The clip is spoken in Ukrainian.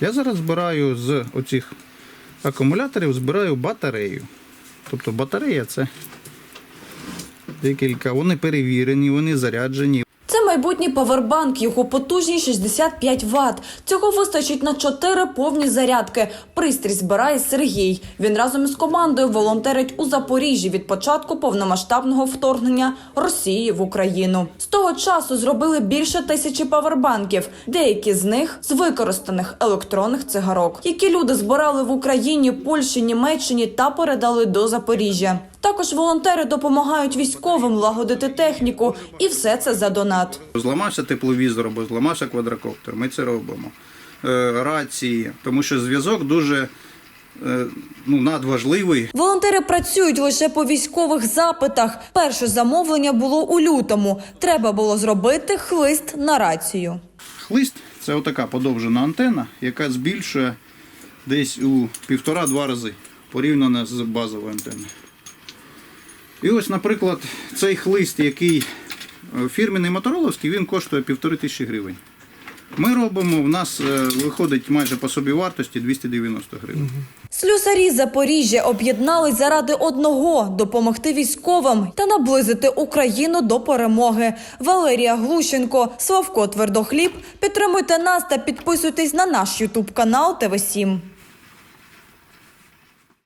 Я зараз збираю з оцих акумуляторів збираю батарею. Тобто батарея це декілька. Вони перевірені, вони заряджені. Майбутній павербанк, його потужність 65 Вт. Цього вистачить на 4 повні зарядки. Пристрій збирає Сергій. Він разом із командою волонтерить у Запоріжжі від початку повномасштабного вторгнення Росії в Україну. З того часу зробили більше тисячі павербанків, деякі з них з використаних електронних цигарок, які люди збирали в Україні, Польщі, Німеччині та передали до Запоріжжя. Також волонтери допомагають військовим лагодити техніку, і все це за донат. Зламався тепловізор або зламався квадрокоптер. Ми це робимо. Е, рації, тому що зв'язок дуже е, ну, надважливий. Волонтери працюють лише по військових запитах. Перше замовлення було у лютому. Треба було зробити хлист на рацію. Хлист це отака подовжена антенна, яка збільшує десь у півтора-два рази порівняно з базовою антенною. І ось, наприклад, цей хлист, який е, фірменний мотороловський, він коштує півтори тисячі гривень. Ми робимо, в нас е, виходить майже по собі вартості 290 гривень. Слюсарі Запоріжжя об'єднались заради одного допомогти військовим та наблизити Україну до перемоги. Валерія Глущенко, Славко Твердохліб. Підтримуйте нас та підписуйтесь на наш Ютуб канал ТВ 7